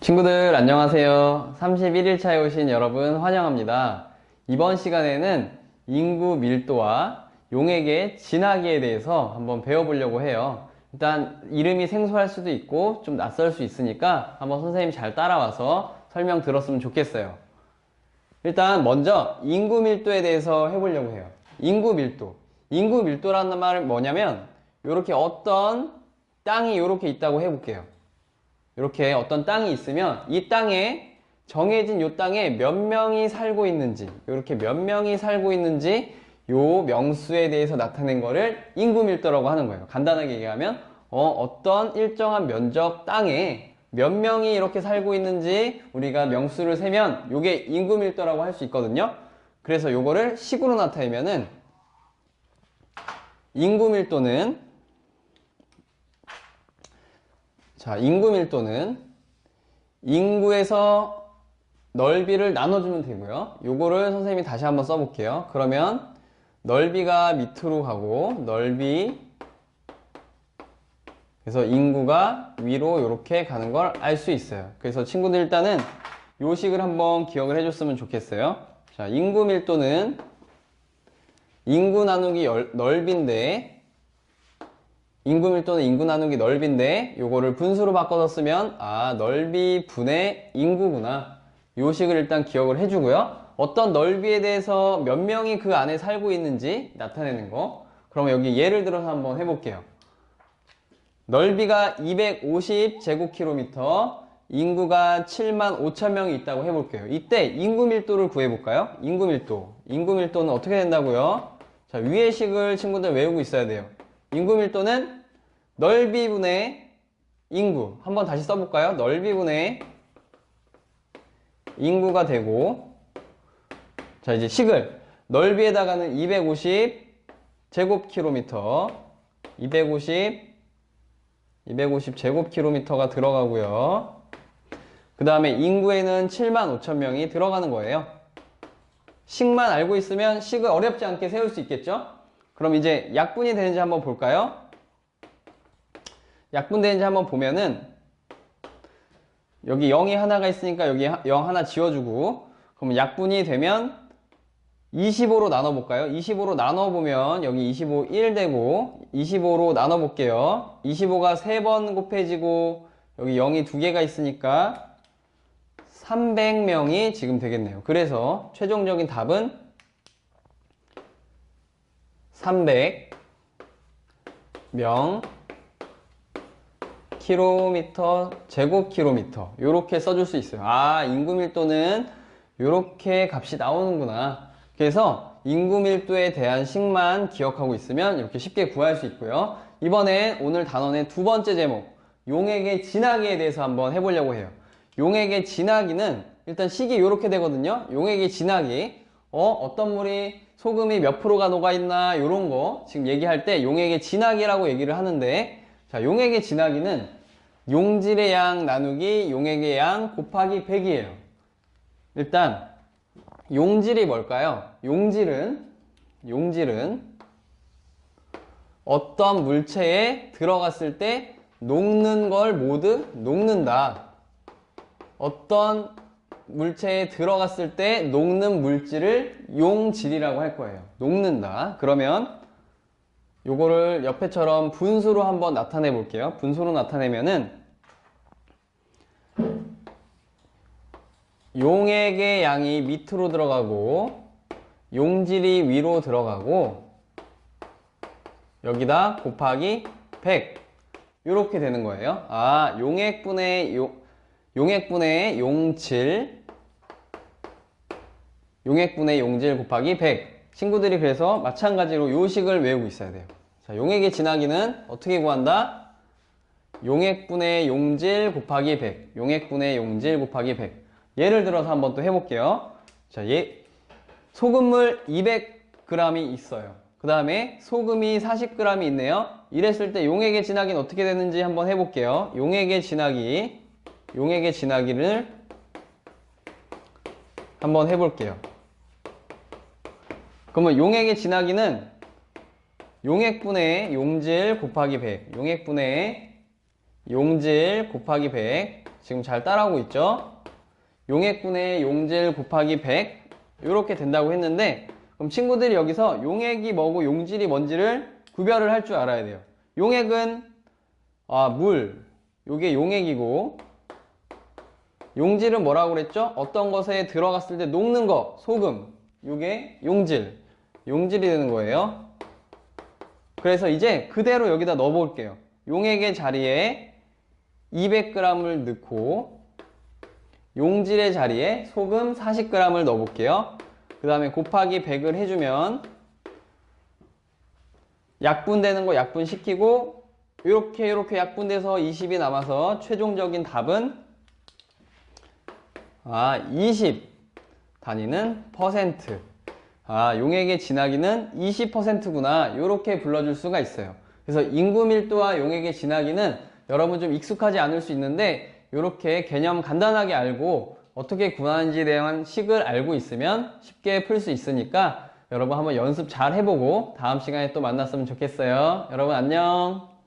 친구들 안녕하세요. 31일차에 오신 여러분 환영합니다. 이번 시간에는 인구 밀도와 용액의 진하기에 대해서 한번 배워보려고 해요. 일단 이름이 생소할 수도 있고 좀 낯설 수 있으니까 한번 선생님 잘 따라와서 설명 들었으면 좋겠어요. 일단 먼저 인구 밀도에 대해서 해보려고 해요. 인구 밀도. 인구 밀도라는 말은 뭐냐면 이렇게 어떤 땅이 이렇게 있다고 해볼게요. 이렇게 어떤 땅이 있으면 이 땅에 정해진 이 땅에 몇 명이 살고 있는지 이렇게 몇 명이 살고 있는지 요 명수에 대해서 나타낸 거를 인구 밀도라고 하는 거예요. 간단하게 얘기하면 어, 어떤 일정한 면적 땅에 몇 명이 이렇게 살고 있는지 우리가 명수를 세면 요게 인구 밀도라고 할 수 있거든요. 그래서 요거를 식으로 나타내면은 인구 밀도는 자, 인구 밀도는 인구에서 넓이를 나눠주면 되고요. 요거를 선생님이 다시 한번 써볼게요. 그러면 넓이가 밑으로 가고 넓이 그래서 인구가 위로 이렇게 가는 걸 알 수 있어요. 그래서 친구들 일단은 요 식을 한번 기억을 해줬으면 좋겠어요. 자, 인구 밀도는 인구 나누기 열- 넓이인데 인구 밀도는 인구 나누기 넓이인데 요거를 분수로 바꿔서 쓰면 아 넓이 분의 인구구나. 요 식을 일단 기억을 해주고요. 어떤 넓이에 대해서 몇 명이 그 안에 살고 있는지 나타내는 거. 그러면 여기 예를 들어서 한번 해볼게요. 넓이가 250 제곱킬로미터 인구가 7만 5천 명이 있다고 해볼게요. 이때 인구 밀도를 구해볼까요? 인구 밀도. 인구 밀도는 어떻게 된다고요? 자 위의 식을 친구들 외우고 있어야 돼요. 인구 밀도는 넓이분의 인구. 한번 다시 써볼까요? 넓이분의 인구가 되고, 자, 이제 식을. 넓이에다가는 250 제곱킬로미터, 250, 250 제곱킬로미터가 들어가고요. 그 다음에 인구에는 7만 5천 명이 들어가는 거예요. 식만 알고 있으면 식을 어렵지 않게 세울 수 있겠죠? 그럼 이제 약분이 되는지 한번 볼까요? 약분 되는지 한번 보면은 여기 0이 하나가 있으니까 여기 0 하나 지워주고 그러면 약분이 되면 25로 나눠볼까요? 25로 나눠보면 여기 25 1 되고 25로 나눠볼게요. 25가 3번 곱해지고 여기 0이 2개가 있으니까 300명이 지금 되겠네요. 그래서 최종적인 답은 300명 킬로미터 제곱킬로미터. 이렇게 써줄 수 있어요. 아 인구 밀도는 이렇게 값이 나오는구나. 그래서 인구 밀도에 대한 식만 기억하고 있으면 이렇게 쉽게 구할 수 있고요. 이번에 오늘 단원의 두 번째 제목 용액의 진하기에 대해서 한번 해보려고 해요. 용액의 진하기는 일단 식이 이렇게 되거든요. 용액의 진하기. 어, 어떤 물이 소금이 몇 프로가 녹아있나 이런 거 지금 얘기할 때 용액의 진하기라고 얘기를 하는데 자 용액의 진하기는 용질의 양 나누기 용액의 양 곱하기 100이에요 일단 용질이 뭘까요? 용질은 용질은 어떤 물체에 들어갔을 때 녹는 걸 모두 녹는다 어떤 물체에 들어갔을 때 녹는 물질을 용질이라고 할 거예요. 녹는다. 그러면 요거를 옆에처럼 분수로 한번 나타내 볼게요. 분수로 나타내면은 용액의 양이 밑으로 들어가고 용질이 위로 들어가고 여기다 곱하기 100 이렇게 되는 거예요. 아, 용액분의 용, 용액분의 용질. 용액분의 용질 곱하기 100 친구들이 그래서 마찬가지로 요식을 외우고 있어야 돼요. 자, 용액의 진하기는 어떻게 구한다? 용액분의 용질 곱하기 100 용액분의 용질 곱하기 100 예를 들어서 한번 또 해볼게요. 자, 예, 소금물 200g이 있어요. 그 다음에 소금이 40g이 있네요. 이랬을 때 용액의 진하기는 어떻게 되는지 한번 해볼게요. 용액의 진하기 용액의 진하기를 한번 해볼게요. 그러면 용액의 진하기는 용액분의 용질 곱하기 100 용액분의 용질 곱하기 100 지금 잘 따라오고 있죠? 용액분의 용질 곱하기 100 이렇게 된다고 했는데 그럼 친구들이 여기서 용액이 뭐고 용질이 뭔지를 구별을 할 줄 알아야 돼요. 용액은 아, 물 요게 용액이고 용질은 뭐라고 그랬죠? 어떤 것에 들어갔을 때 녹는 거 소금 요게 용질 용질이 되는 거예요. 그래서 이제 그대로 여기다 넣어 볼게요. 용액의 자리에 200g을 넣고 용질의 자리에 소금 40g을 넣어 볼게요. 그 다음에 곱하기 100을 해주면 약분되는 거 약분시키고 이렇게 이렇게 약분돼서 20이 남아서 최종적인 답은 아, 20 단위는 퍼센트. 아, 용액의 진하기는 20%구나. 이렇게 불러줄 수가 있어요. 그래서 인구 밀도와 용액의 진하기는 여러분 좀 익숙하지 않을 수 있는데 이렇게 개념 간단하게 알고 어떻게 구하는지에 대한 식을 알고 있으면 쉽게 풀 수 있으니까 여러분 한번 연습 잘 해보고 다음 시간에 또 만났으면 좋겠어요. 여러분 안녕.